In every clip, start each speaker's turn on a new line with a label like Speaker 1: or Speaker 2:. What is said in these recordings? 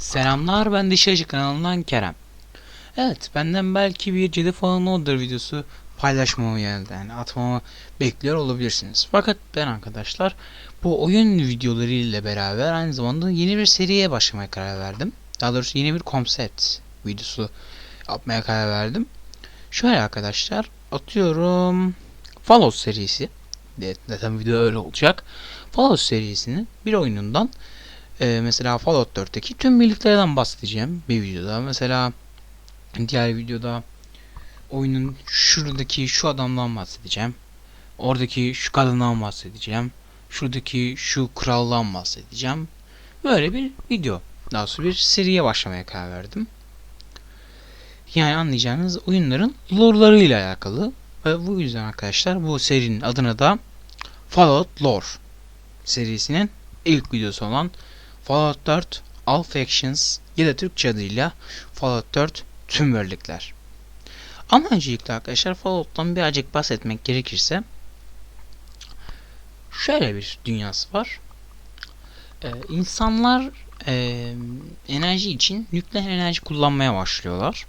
Speaker 1: Selamlar ben Dışarıcı kanalından Kerem. Evet benden belki bir Jedi Fallen Order videosu paylaşmamı geldi yani atmamı bekliyor olabilirsiniz. Fakat ben arkadaşlar bu oyun videoları ile beraber aynı zamanda yeni bir seriye başlamaya karar verdim. Daha doğrusu yeni bir konsept videosu yapmaya karar verdim. Şöyle arkadaşlar atıyorum Fallout serisi. Zaten video öyle olacak. Fallout serisinin bir oyunundan ee, mesela Fallout 4'teki tüm birliklerden bahsedeceğim bir videoda. Mesela diğer videoda oyunun şuradaki şu adamdan bahsedeceğim. Oradaki şu kadından bahsedeceğim. Şuradaki şu kraldan bahsedeceğim. Böyle bir video. Daha sonra bir seriye başlamaya karar verdim. Yani anlayacağınız oyunların lore'larıyla alakalı. Ve bu yüzden arkadaşlar bu serinin adına da Fallout Lore serisinin ilk videosu olan Fallout 4 All Factions ya da Türkçe adıyla Fallout 4 Tüm Birlikler. Ama öncelikle arkadaşlar Fallout'tan birazcık bahsetmek gerekirse şöyle bir dünyası var. Ee, insanlar e, enerji için nükleer enerji kullanmaya başlıyorlar.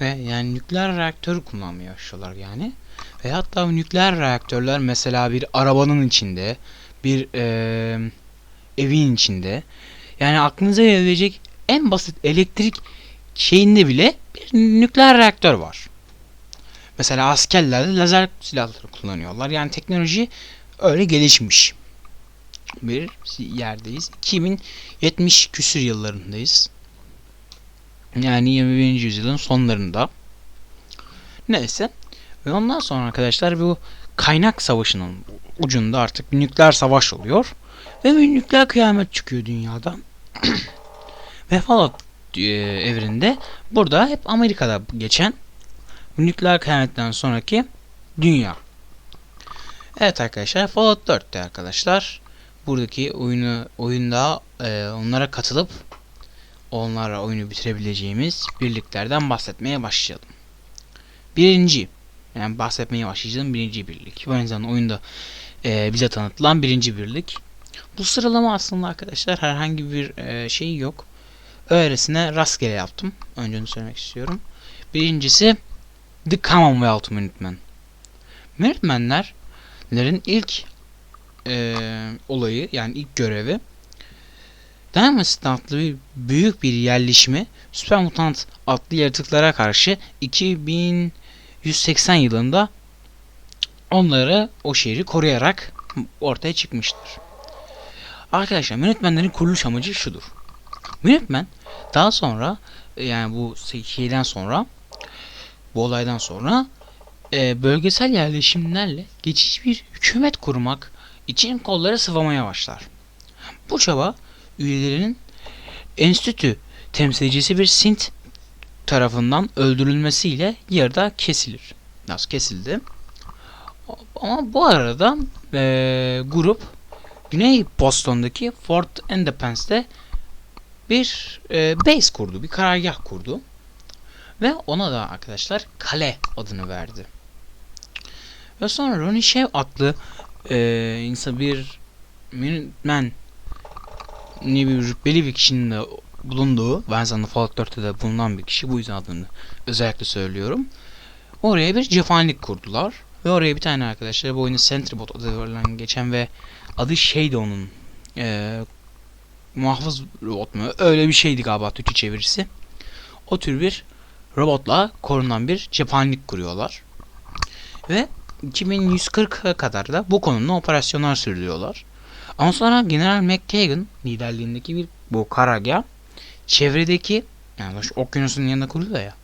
Speaker 1: Ve yani nükleer reaktör kullanmaya başlıyorlar yani. Ve hatta nükleer reaktörler mesela bir arabanın içinde, bir e, evin içinde. Yani aklınıza gelebilecek en basit elektrik şeyinde bile bir nükleer reaktör var. Mesela askerler de lazer silahları kullanıyorlar. Yani teknoloji öyle gelişmiş bir yerdeyiz. 2070 küsür yıllarındayız. Yani 21. yüzyılın sonlarında. Neyse. Ve ondan sonra arkadaşlar bu kaynak savaşının ucunda artık nükleer savaş oluyor. Ve bir nükleer kıyamet çıkıyor dünyada. Ve Fallout e, evrinde burada hep Amerika'da geçen nükleer kıyametten sonraki dünya. Evet arkadaşlar Fallout 4'te arkadaşlar buradaki oyunu oyunda e, onlara katılıp onlara oyunu bitirebileceğimiz birliklerden bahsetmeye başlayalım. Birinci yani bahsetmeye başlayacağım birinci birlik. Bu aynı zamanda oyunda e, bize tanıtılan birinci birlik. Bu sıralama aslında arkadaşlar herhangi bir e, şey yok. Öylesine rastgele yaptım. Önce onu söylemek istiyorum. Birincisi The Commonwealth Minutemen. Minutemenlerin ilk e, olayı yani ilk görevi Dynamite adlı bir büyük bir yerleşimi Süper Mutant adlı yaratıklara karşı 2180 yılında onları o şehri koruyarak ortaya çıkmıştır. Arkadaşlar Minutemenlerin kuruluş amacı şudur. Minutemen daha sonra yani bu şeyden sonra bu olaydan sonra e, bölgesel yerleşimlerle geçici bir hükümet kurmak için kolları sıvamaya başlar. Bu çaba üyelerinin enstitü temsilcisi bir Sint tarafından öldürülmesiyle yarıda kesilir. Nasıl kesildi? Ama bu arada e, grup Güney Boston'daki Fort Independence'de bir e, base kurdu, bir karargah kurdu. Ve ona da arkadaşlar kale adını verdi. Ve sonra Ronnie Shev adlı e, insan bir Minuteman ne bir rütbeli bir kişinin de bulunduğu, ben sana Fallout 4'te de bulunan bir kişi bu yüzden adını özellikle söylüyorum. Oraya bir cephanelik kurdular. Ve oraya bir tane arkadaşlar bu oyunu Sentribot adı verilen geçen ve adı şeydi onun e, muhafız robot mu öyle bir şeydi galiba Türkçe çevirisi. O tür bir robotla korunan bir cephanelik kuruyorlar. Ve 2140'a kadar da bu konumda operasyonlar sürdürüyorlar. Ama sonra General McKagan liderliğindeki bir bu karargah çevredeki yani okyanusun yanında kuruluyor ya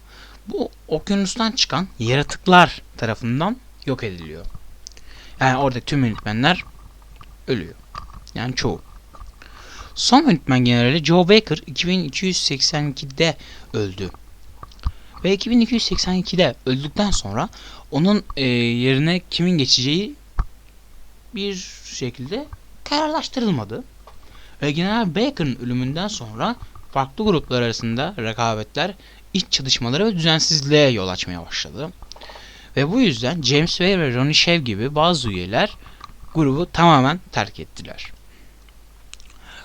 Speaker 1: bu okyanustan çıkan yaratıklar tarafından yok ediliyor. Yani orada tüm yönetmenler ölüyor. Yani çoğu. Son yönetmen generali Joe Baker 2282'de öldü. Ve 2282'de öldükten sonra onun e, yerine kimin geçeceği bir şekilde kararlaştırılmadı. Ve General Baker'ın ölümünden sonra farklı gruplar arasında rekabetler, iç çatışmaları ve düzensizliğe yol açmaya başladı. Ve bu yüzden James Way ve Ronnie Shev gibi bazı üyeler grubu tamamen terk ettiler.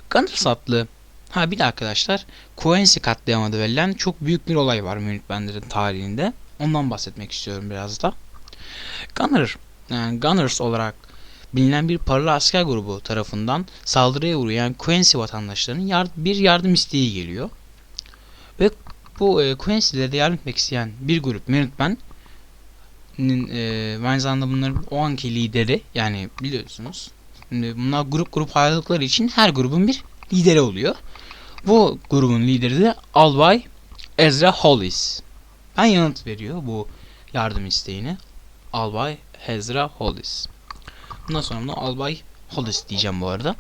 Speaker 1: Gunners adlı Ha bir de arkadaşlar Quincy katliamı adı verilen çok büyük bir olay var Minutemen'lerin tarihinde. Ondan bahsetmek istiyorum biraz da. Gunner, yani Gunners olarak bilinen bir paralı asker grubu tarafından saldırıya uğrayan Quincy vatandaşlarının yard bir yardım isteği geliyor. Ve bu e, Quincy'lere yardım etmek isteyen bir grup Minutemen e, aynı zamanda bunların o anki lideri yani biliyorsunuz Şimdi bunlar grup grup ayrıldıkları için her grubun bir lideri oluyor. Bu grubun lideri de Albay Ezra Hollis. Ben yanıt veriyor bu yardım isteğini. Albay Ezra Hollis. Bundan sonra da Albay Hollis diyeceğim bu arada.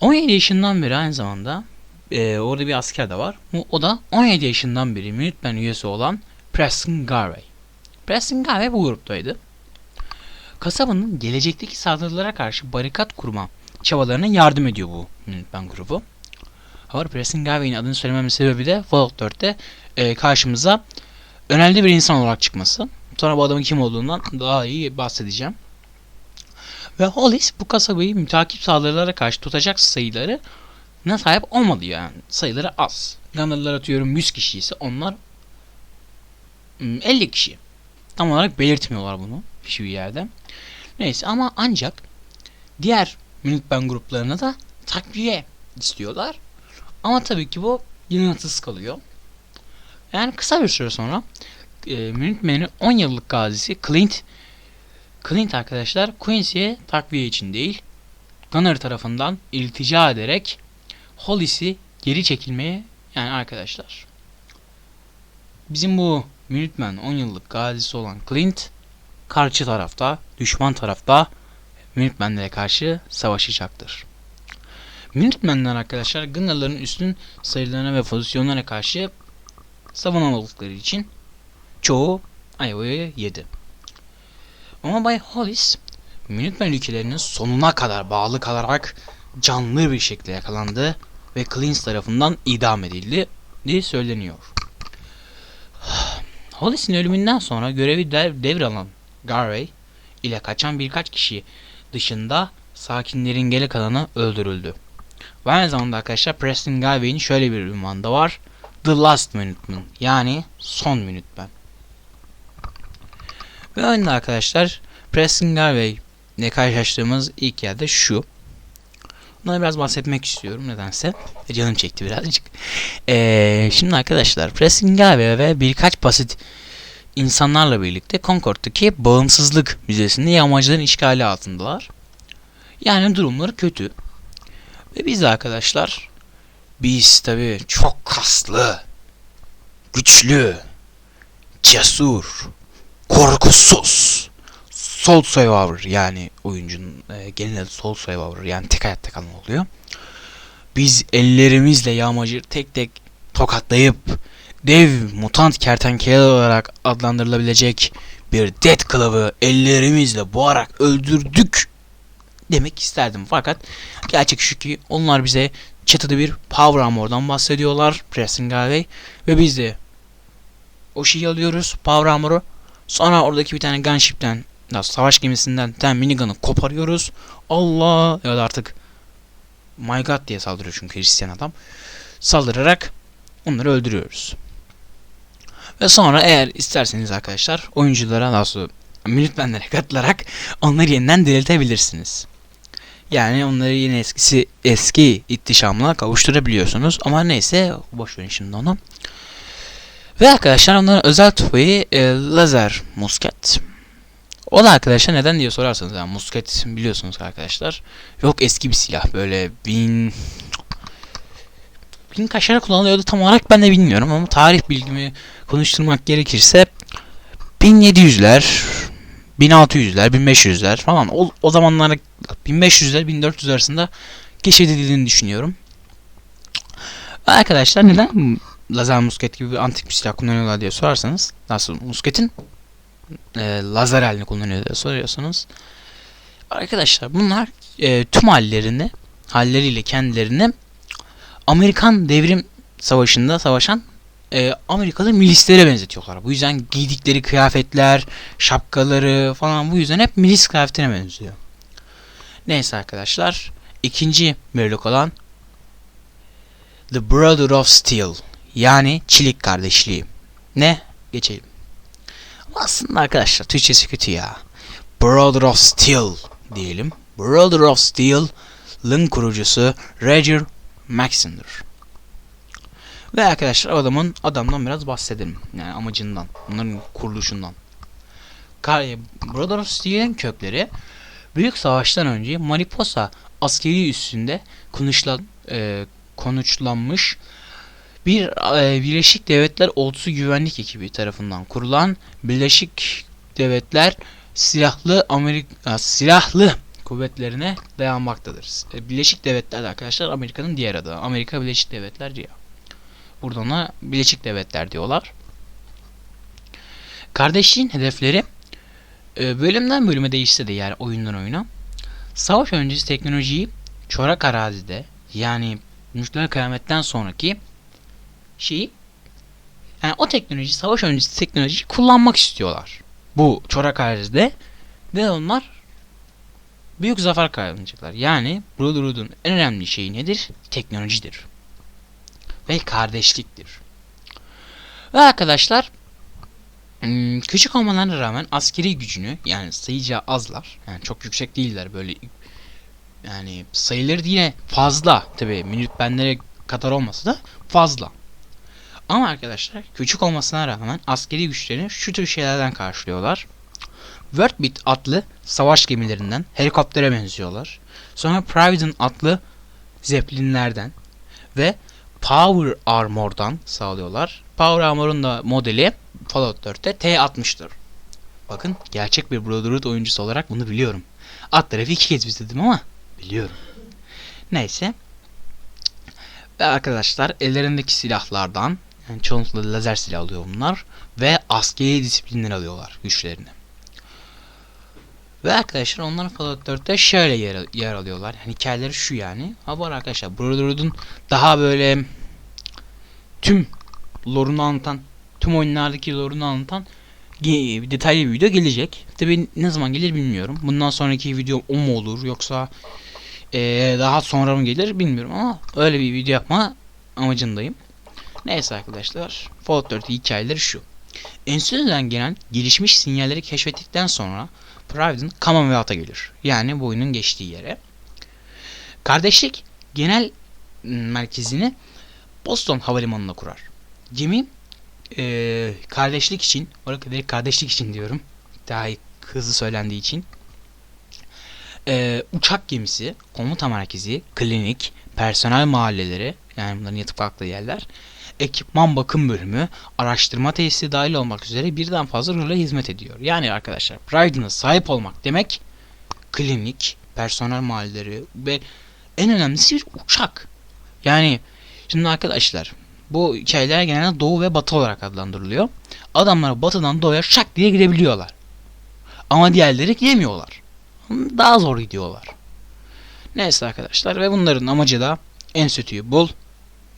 Speaker 1: 17 yaşından beri aynı zamanda e, orada bir asker de var. O da 17 yaşından beri Minutemen üyesi olan Preston Garvey. Preston Garvey bu gruptaydı. Kasabanın gelecekteki saldırılara karşı barikat kurma çabalarına yardım ediyor bu Minutemen grubu. Howard Preston Garvey'in adını söylememin sebebi de Fallout 4'te e, karşımıza önemli bir insan olarak çıkması. Sonra bu adamın kim olduğundan daha iyi bahsedeceğim. Ve Hollis bu kasabayı mütakip saldırılara karşı tutacak sayıları ne sahip olmadı yani. Sayıları az. Gunner'lar atıyorum 100 kişi ise onlar 50 kişi. Tam olarak belirtmiyorlar bunu hiçbir yerde. Neyse ama ancak diğer Minutemen gruplarına da takviye istiyorlar. Ama tabii ki bu yanıtsız kalıyor. Yani kısa bir süre sonra e, Minutemen'in 10 yıllık gazisi Clint Clint arkadaşlar Quincy'ye takviye için değil Gunner tarafından iltica ederek Hollis'i geri çekilmeye yani arkadaşlar bizim bu Minutemen 10 yıllık gazisi olan Clint karşı tarafta, düşman tarafta Minutemen'lere karşı savaşacaktır. Minutemen'ler arkadaşlar Gunner'ların üstün sayılarına ve pozisyonlara karşı savunamadıkları için çoğu Iowa'yı yedi. Ama Bay Hollis Minutemen ülkelerinin sonuna kadar bağlı kalarak canlı bir şekilde yakalandı ve Clint tarafından idam edildi diye söyleniyor. Hollis'in ölümünden sonra görevi dev devralan Garvey ile kaçan birkaç kişi dışında sakinlerin geri kalanı öldürüldü. Ve aynı zamanda arkadaşlar Preston Garvey'in şöyle bir ünvanı da var. The Last Minuteman yani son Minuteman. Ve oyunda arkadaşlar Preston Garvey ile karşılaştığımız ilk yerde şu. Bundan biraz bahsetmek istiyorum nedense. Canım çekti birazcık. Ee, şimdi arkadaşlar Preston Garvey ve birkaç basit insanlarla birlikte Concord'daki Bağımsızlık Müzesi'nde yağmacıların işgali altındalar. Yani durumları kötü. Ve biz arkadaşlar biz tabi çok kaslı, güçlü, cesur, korkusuz, Soul Survivor yani oyuncunun e, genel adı Soul Survivor yani tek hayatta kalma oluyor. Biz ellerimizle yağmacı tek tek tokatlayıp dev mutant kertenkele olarak adlandırılabilecek bir Death Club'ı ellerimizle boğarak öldürdük demek isterdim. Fakat gerçek şu ki onlar bize çatıda bir Power Armor'dan bahsediyorlar. Preston Garvey. Ve biz de o şeyi alıyoruz. Power Armor'u. Sonra oradaki bir tane gunship'ten savaş gemisinden tane minigun'ı koparıyoruz. Allah ya da artık My God diye saldırıyor çünkü Hristiyan adam. Saldırarak onları öldürüyoruz. Ve sonra eğer isterseniz arkadaşlar oyunculara nasıl Minutemenlere katılarak onları yeniden diriltebilirsiniz. Yani onları yine eskisi eski ihtişamla kavuşturabiliyorsunuz. Ama neyse boş verin şimdi onu. Ve arkadaşlar onların özel tüfeği e, lazer musket. O da arkadaşlar neden diye sorarsanız yani musket biliyorsunuz arkadaşlar. Yok eski bir silah böyle bin bin kaçlara kullanılıyordu tam olarak ben de bilmiyorum ama tarih bilgimi konuşturmak gerekirse 1700'ler 1600'ler 1500'ler falan o, o zamanlar 1500'ler 1400 arasında keşfedildiğini düşünüyorum. Arkadaşlar neden lazer musket gibi bir antik bir silah kullanıyorlar diye sorarsanız nasıl musketin e, lazer halini kullanıyor diye soruyorsunuz. Arkadaşlar bunlar e, tüm hallerini halleriyle kendilerini Amerikan devrim savaşında savaşan e, Amerikalı milislere benzetiyorlar. Bu yüzden giydikleri kıyafetler, şapkaları falan bu yüzden hep milis kıyafetine benziyor. Neyse arkadaşlar. ikinci bölük olan The Brother of Steel yani Çelik kardeşliği. Ne? Geçelim. Aslında arkadaşlar Türkçesi kötü ya. Brother of Steel diyelim. Brother of Steel'ın kurucusu Roger Maxon'dır. Ve arkadaşlar adamın adamdan biraz bahsedelim. Yani amacından, bunların kuruluşundan. Brother of Steel'in kökleri Büyük Savaş'tan önce Mariposa askeri üstünde konuşlan, e, konuşlanmış bir e, Birleşik Devletler Ordusu Güvenlik Ekibi tarafından kurulan Birleşik Devletler silahlı Amerika silahlı kuvvetlerine dayanmaktadır. E, Birleşik Devletler de arkadaşlar Amerika'nın diğer adı. Amerika Birleşik Devletler diyor. Burada ona Birleşik Devletler diyorlar. Kardeşliğin hedefleri e, bölümden bölüme değişse de yani oyundan oyuna savaş öncesi teknolojiyi çorak arazide yani nükleer kıyametten sonraki şeyi yani o teknoloji savaş öncesi teknolojiyi kullanmak istiyorlar. Bu çorak arazide ve onlar büyük zafer kazanacaklar. Yani Brotherhood'un en önemli şeyi nedir? Teknolojidir. Ve kardeşliktir. Ve arkadaşlar Hmm, küçük olmalarına rağmen askeri gücünü yani sayıca azlar. Yani çok yüksek değiller böyle yani sayıları yine fazla tabi minütbenlere kadar olmasa da fazla. Ama arkadaşlar küçük olmasına rağmen askeri güçlerini şu tür şeylerden karşılıyorlar. Wordbeat adlı savaş gemilerinden helikoptere benziyorlar. Sonra Provident adlı zeplinlerden ve Power Armor'dan sağlıyorlar. Power Armor'un da modeli Fallout 4'te T60'tır. Bakın gerçek bir Brotherhood oyuncusu olarak bunu biliyorum. Alt tarafı iki kez bitirdim ama biliyorum. Neyse. Ve arkadaşlar ellerindeki silahlardan yani çoğunlukla lazer silah alıyor bunlar ve askeri disiplinler alıyorlar güçlerini. Ve arkadaşlar onlar Fallout 4'te şöyle yer, yer alıyorlar. Yani hikayeleri şu yani. Ha bu arkadaşlar Brotherhood'un daha böyle tüm lore'unu anlatan tüm oyunlardaki lore'unu anlatan detaylı bir video gelecek. Tabi ne zaman gelir bilmiyorum. Bundan sonraki video o mu olur yoksa ee, daha sonra mı gelir bilmiyorum ama öyle bir video yapma amacındayım. Neyse arkadaşlar Fallout 4 hikayeleri şu. Enstitüden gelen gelişmiş sinyalleri keşfettikten sonra Provident Commonwealth'a gelir. Yani bu oyunun geçtiği yere. Kardeşlik genel merkezini Boston Havalimanı'na kurar. Gemi e, kardeşlik için, orada direkt kardeşlik için diyorum. Daha hızlı söylendiği için. E, uçak gemisi, komuta merkezi, klinik, personel mahalleleri, yani bunların yatıp kalktığı yerler, ekipman bakım bölümü, araştırma tesisi dahil olmak üzere birden fazla role hizmet ediyor. Yani arkadaşlar Pride'ına sahip olmak demek klinik, personel mahalleleri ve en önemlisi bir uçak. Yani şimdi arkadaşlar bu hikayeler genelde doğu ve batı olarak adlandırılıyor. Adamlar batıdan doğuya şak diye gidebiliyorlar. Ama diğerleri gidemiyorlar. Daha zor gidiyorlar. Neyse arkadaşlar ve bunların amacı da enstitüyü bul,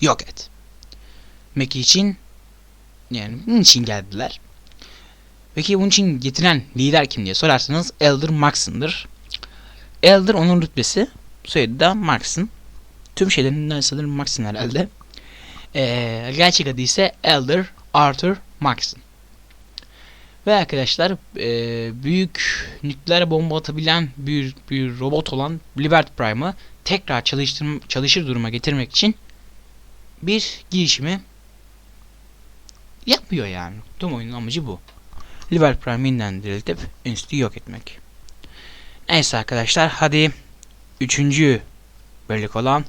Speaker 1: yok et. Meki için yani bunun için geldiler. Peki bunun için getiren lider kim diye sorarsanız Elder Maxon'dır. Elder onun rütbesi, soyadı da Maxon. Tüm şeylerinden sanırım Maxon herhalde. Ee, gerçek adı ise Elder Arthur Maxon. Ve arkadaşlar e, büyük nükleer bomba atabilen bir, bir robot olan Liberty Prime'ı tekrar çalıştır, çalışır duruma getirmek için bir girişimi yapıyor yani. Tüm oyunun amacı bu. Liberty Prime yeniden diriltip enstitüyü yok etmek. Neyse arkadaşlar hadi üçüncü bölük olan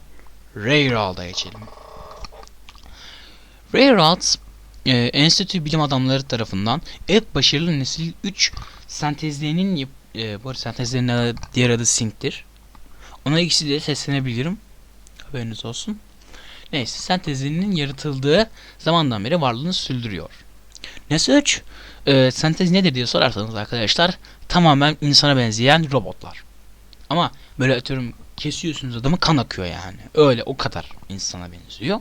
Speaker 1: Railroad'a geçelim. Railroad e, enstitü bilim adamları tarafından ilk başarılı nesil 3 sentezlerinin e, bu sentezlerin diğer adı Sync'tir. Ona ikisi de seslenebilirim. Haberiniz olsun. Neyse sentezlerinin yaratıldığı zamandan beri varlığını sürdürüyor. Nesil 3 e, sentez nedir diye sorarsanız arkadaşlar tamamen insana benzeyen robotlar. Ama böyle atıyorum kesiyorsunuz adamı kan akıyor yani. Öyle o kadar insana benziyor.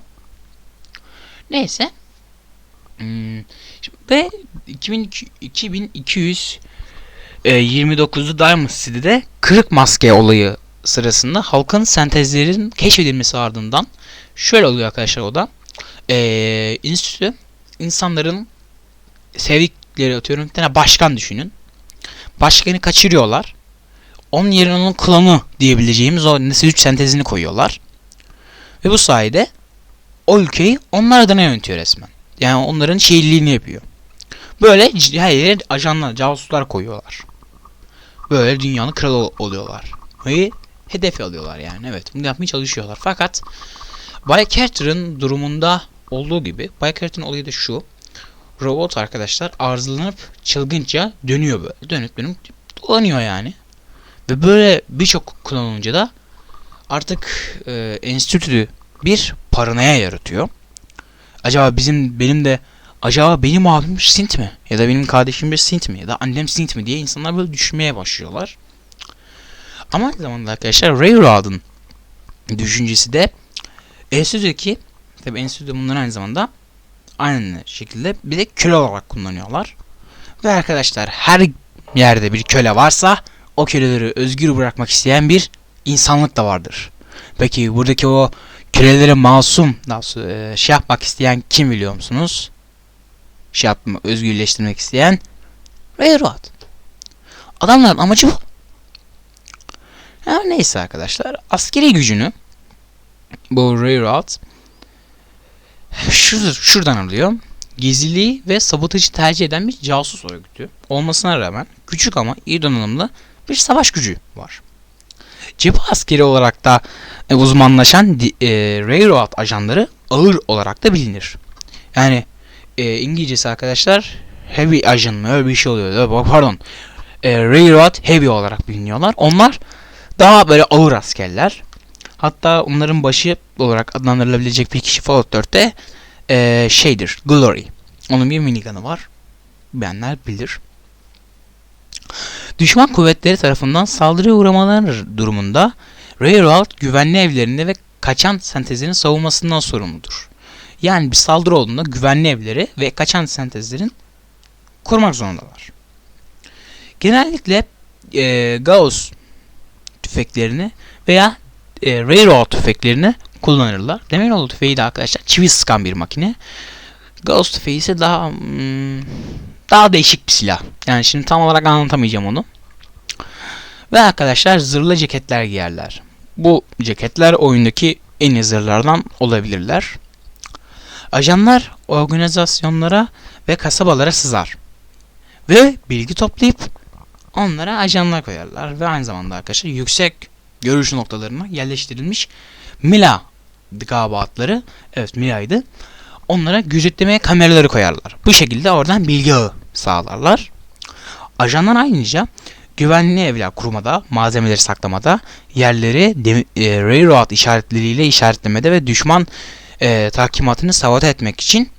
Speaker 1: Neyse. Hmm, ve 2002 2200 e, 29'u Diamond City'de kırık maske olayı sırasında halkın sentezlerin keşfedilmesi ardından şöyle oluyor arkadaşlar o da. Ee, enstitü insanların sevdikleri atıyorum bir tane başkan düşünün. Başkanı kaçırıyorlar. Onun yerine onun klonu diyebileceğimiz o nesil 3 sentezini koyuyorlar. Ve bu sayede o ülkeyi onlar adına yönetiyor resmen. Yani onların şehirliğini yapıyor. Böyle her yere ajanlar, casuslar koyuyorlar. Böyle dünyanın kralı oluyorlar. Ve hedef alıyorlar yani. Evet bunu yapmaya çalışıyorlar. Fakat Bay durumunda olduğu gibi Bay olayı da şu. Robot arkadaşlar arızalanıp çılgınca dönüyor böyle. Dönüp dönüp dolanıyor yani. Ve böyle birçok kullanılınca da artık e, enstitü bir paranoya yaratıyor. Acaba bizim benim de acaba benim abim Sint mi? Ya da benim kardeşim bir Sint mi? Ya da annem Sint mi diye insanlar böyle düşünmeye başlıyorlar. Ama aynı zamanda arkadaşlar Railroad'ın düşüncesi de enstitüdeki tabi enstitüde bunlar aynı zamanda aynı şekilde bir de köle olarak kullanıyorlar. Ve arkadaşlar her yerde bir köle varsa o köleleri özgür bırakmak isteyen bir insanlık da vardır. Peki buradaki o köleleri masum daha doğrusu, e, şey yapmak isteyen kim biliyor musunuz? Şey yapma, özgürleştirmek isteyen Railroad. Adamların amacı bu. Her neyse arkadaşlar askeri gücünü bu Railroad şur şuradan alıyor. Gizliliği ve sabotajı tercih eden bir casus örgütü olmasına rağmen küçük ama iyi donanımlı bir savaş gücü var. Cephe askeri olarak da e, uzmanlaşan e, Railroad ajanları ağır olarak da bilinir. Yani e, İngilizcesi arkadaşlar Heavy Agent mı öyle bir şey oluyor. Pardon. E, Railroad Heavy olarak biliniyorlar. Onlar daha böyle ağır askerler. Hatta onların başı olarak adlandırılabilecek bir kişi Fallout 4'te e, şeydir. Glory. Onun bir minigun'ı var. Bilenler bilir. Düşman kuvvetleri tarafından saldırıya uğramaları durumunda Railroad güvenli evlerinde ve kaçan sentezlerin savunmasından sorumludur. Yani bir saldırı olduğunda güvenli evleri ve kaçan sentezlerin korumak zorundalar. Genellikle e, Gauss tüfeklerini veya e, Railroad tüfeklerini kullanırlar. Demiroğlu tüfeği de arkadaşlar çivi sıkan bir makine. Gauss tüfeği ise daha hmm, daha değişik bir silah. Yani şimdi tam olarak anlatamayacağım onu. Ve arkadaşlar zırhlı ceketler giyerler. Bu ceketler oyundaki en iyi zırhlardan olabilirler. Ajanlar organizasyonlara ve kasabalara sızar. Ve bilgi toplayıp onlara ajanlar koyarlar. Ve aynı zamanda arkadaşlar yüksek görüş noktalarına yerleştirilmiş Mila galiba adları. Evet Mila'ydı. Onlara gözetleme kameraları koyarlar. Bu şekilde oradan bilgi ağı sağlarlar. Ajanlar ayrıca güvenli evler kurmada, malzemeleri saklamada, yerleri e, railroad işaretleriyle işaretlemede ve düşman e, takimatını sabote etmek için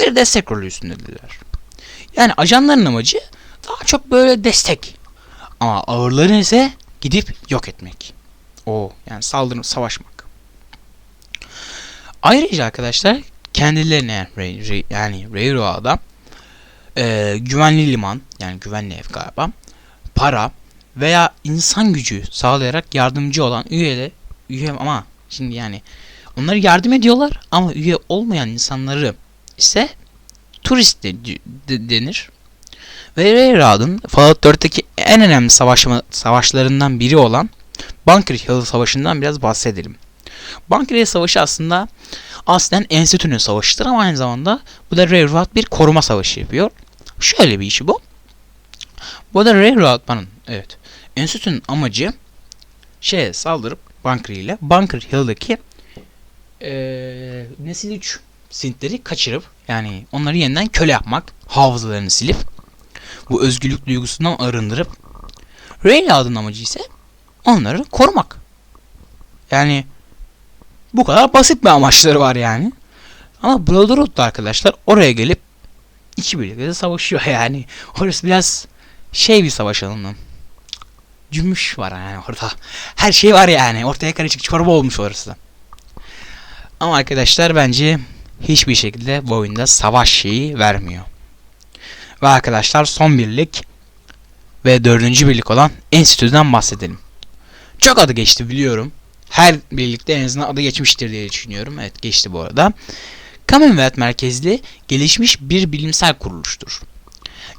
Speaker 1: bir destek rolü üstündedirler. Yani ajanların amacı daha çok böyle destek. Ama ağırları ise gidip yok etmek. O yani saldırı savaşmak. Ayrıca arkadaşlar kendilerine yani Railroad'a e, güvenli liman yani güvenli ev galiba para veya insan gücü sağlayarak yardımcı olan üyele üye ama şimdi yani onları yardım ediyorlar ama üye olmayan insanları ise turist de, de- denir. Ve Railroad'ın Fallout 4'teki en önemli savaşma, savaşlarından biri olan Bunker Hill Savaşı'ndan biraz bahsedelim. Bunker Hill Savaşı aslında aslen Enstitü'nün savaşıdır ama aynı zamanda bu da Railroad bir koruma savaşı yapıyor. Şöyle bir işi bu. Bu da Railroad'ın evet. Enstitü'nün amacı şeye saldırıp Bunker ile Bunker Hill'deki eee nesil 3 sintleri kaçırıp yani onları yeniden köle yapmak, hafızalarını silip bu özgürlük duygusundan arındırıp Railroad'ın amacı ise onları korumak. Yani bu kadar basit bir amaçları var yani. Ama Brotherhood da arkadaşlar oraya gelip iki birlikte de savaşıyor yani. Orası biraz şey bir savaş alanı. Cümbüş var yani orada. Her şey var yani. Ortaya karışık çorba olmuş orası. Ama arkadaşlar bence hiçbir şekilde bu oyunda savaş şeyi vermiyor. Ve arkadaşlar son birlik ve dördüncü birlik olan Enstitü'den bahsedelim. Çok adı geçti biliyorum. Her birlikte en azından adı geçmiştir diye düşünüyorum. Evet geçti bu arada. Commonwealth merkezli gelişmiş bir bilimsel kuruluştur.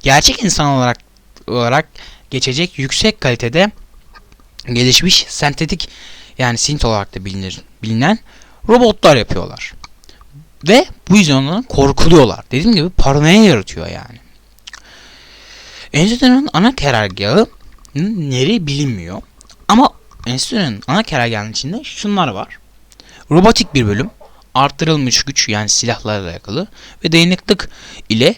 Speaker 1: Gerçek insan olarak olarak geçecek yüksek kalitede gelişmiş sentetik yani sint olarak da bilinir bilinen robotlar yapıyorlar. Ve bu yüzden ondan korkuluyorlar. Dediğim gibi paranoya yaratıyor yani. Enstitünün ana karargahı nereye bilinmiyor. Ama enstitünün ana karargahının içinde şunlar var. Robotik bir bölüm, arttırılmış güç yani silahlarla alakalı ve dayanıklık ile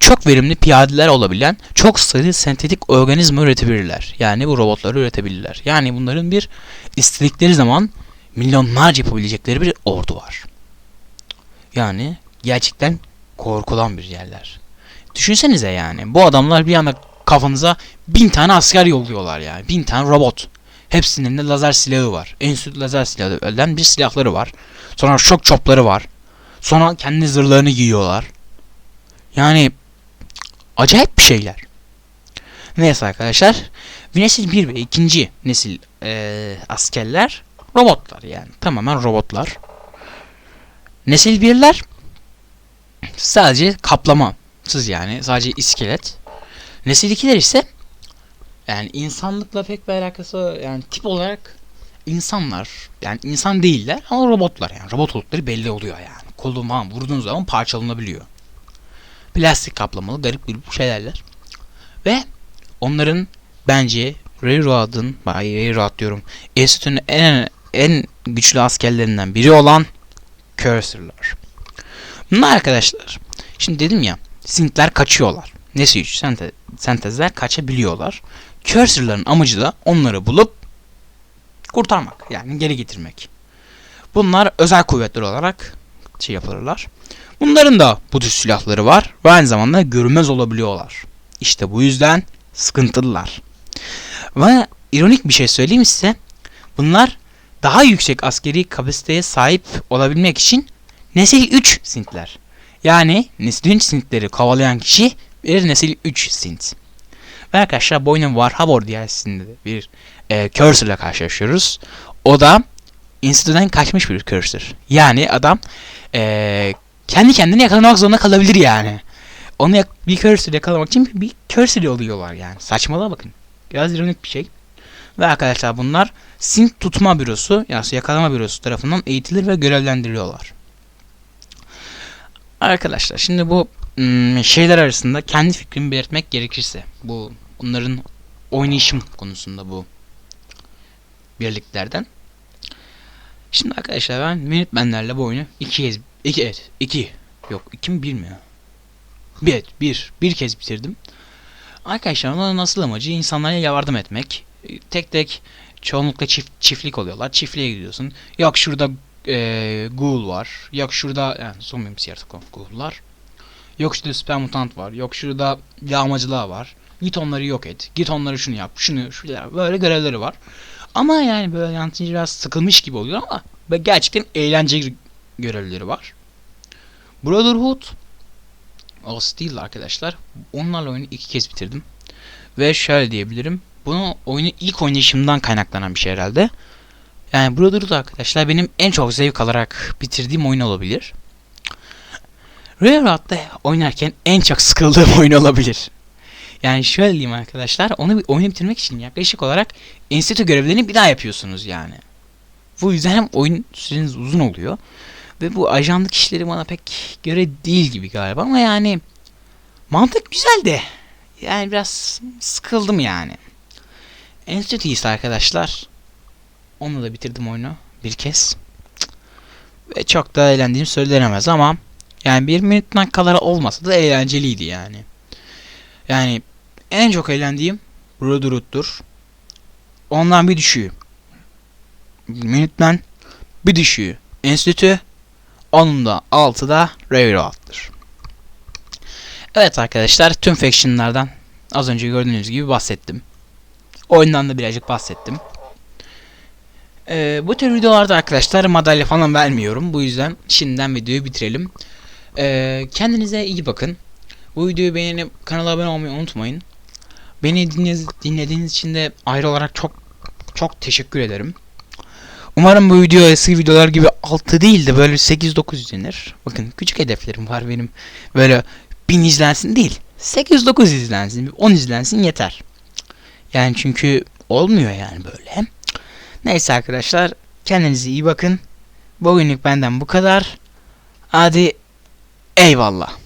Speaker 1: çok verimli piyadeler olabilen çok sayılı sentetik organizma üretebilirler. Yani bu robotları üretebilirler. Yani bunların bir istedikleri zaman milyonlarca yapabilecekleri bir ordu var. Yani gerçekten korkulan bir yerler. Düşünsenize yani bu adamlar bir anda kafanıza bin tane asker yolluyorlar yani. Bin tane robot. Hepsinin de lazer silahı var. En süt lazer silahı ölen bir silahları var. Sonra şok çopları var. Sonra kendi zırhlarını giyiyorlar. Yani acayip bir şeyler. Neyse arkadaşlar. Nesil 1 ve ikinci nesil ee, askerler robotlar yani. Tamamen robotlar. Nesil 1'ler sadece kaplamasız yani. Sadece iskelet. Nesil 2'ler ise yani insanlıkla pek bir alakası yani tip olarak insanlar yani insan değiller ama robotlar yani robot oldukları belli oluyor yani. Kolun falan vurduğun zaman parçalanabiliyor. Plastik kaplamalı garip bir şeylerler. Ve onların bence Railroad'ın, Railroad diyorum, Enstitü'nün en en güçlü askerlerinden biri olan Cursor'lar. Bunlar arkadaşlar. Şimdi dedim ya, Sintler kaçıyorlar. Nesi 3 sente, sentezler kaçabiliyorlar. Cursor'ların amacı da onları bulup kurtarmak. Yani geri getirmek. Bunlar özel kuvvetler olarak şey yapılırlar. Bunların da bu tür silahları var ve aynı zamanda görünmez olabiliyorlar. İşte bu yüzden sıkıntılılar. Ve ironik bir şey söyleyeyim size. Bunlar daha yüksek askeri kapasiteye sahip olabilmek için nesil 3 sintler. Yani nesil 3 sintleri kovalayan kişi bir nesil 3 sint. Ve arkadaşlar bu oyunun Warhammer DLC'sinde bir e, cursor ile karşılaşıyoruz. O da Institute'den kaçmış bir cursor. Yani adam e, kendi kendini yakalamak zorunda kalabilir yani. Onu bir cursor yakalamak için bir cursor yolluyorlar yani. Saçmalığa bakın. Biraz ironik bir şey. Ve arkadaşlar bunlar Sint tutma bürosu yani yakalama bürosu tarafından eğitilir ve görevlendiriliyorlar. Arkadaşlar şimdi bu ım, şeyler arasında kendi fikrimi belirtmek gerekirse bu onların oynayışım konusunda bu birliklerden. Şimdi arkadaşlar ben Minutemen'lerle bu oyunu iki kez iki evet iki yok iki mi bir mi ya? Bir evet, bir bir kez bitirdim. Arkadaşlar onun nasıl amacı insanlara yardım etmek. Tek tek çoğunlukla çift, çiftlik oluyorlar. Çiftliğe gidiyorsun. Yok şurada e, ghoul var. Yok şurada yani zombimsi yaratık ghoul'lar. Yok şurada süper mutant var. Yok şurada yağmacılar var. Git onları yok et. Git onları şunu yap. Şunu şöyle böyle görevleri var. Ama yani böyle yantınca biraz sıkılmış gibi oluyor ama gerçekten eğlenceli görevleri var. Brotherhood o Steel arkadaşlar. Onlarla oyunu iki kez bitirdim. Ve şöyle diyebilirim. Bunu oyunu ilk oynayışımdan kaynaklanan bir şey herhalde. Yani Brotherhood arkadaşlar benim en çok zevk alarak bitirdiğim oyun olabilir. Railroad'da oynarken en çok sıkıldığım oyun olabilir. Yani şöyle diyeyim arkadaşlar. Onu bir oyunu bitirmek için yaklaşık olarak enstitü görevlerini bir daha yapıyorsunuz yani. Bu yüzden hem oyun süreniz uzun oluyor. Ve bu ajanlık işleri bana pek göre değil gibi galiba ama yani mantık güzel de yani biraz sıkıldım yani. Enstitü ise arkadaşlar onunla da bitirdim oyunu bir kez. Ve çok da eğlendiğim söylenemez ama yani bir minutten kadar olmasa da eğlenceliydi yani. Yani en çok eğlendiğim Brotherhood'dur. Ondan bir düşüğü. Minuteman bir düşüğü. Enstitü onun da altı da Railroad'dır. Evet arkadaşlar tüm factionlardan az önce gördüğünüz gibi bahsettim. Oyundan da birazcık bahsettim. Ee, bu tür videolarda arkadaşlar madalya falan vermiyorum. Bu yüzden şimdiden videoyu bitirelim. Ee, kendinize iyi bakın. Bu videoyu beğenip kanala abone olmayı unutmayın. Beni dinlediğiniz, için de ayrı olarak çok çok teşekkür ederim. Umarım bu video eski videolar gibi 6 değil de böyle 8-9 izlenir. Bakın küçük hedeflerim var benim. Böyle 1000 izlensin değil. 8-9 izlensin. 10 izlensin yeter. Yani çünkü olmuyor yani böyle. Neyse arkadaşlar. Kendinize iyi bakın. Bugünlük benden bu kadar. Hadi eyvallah.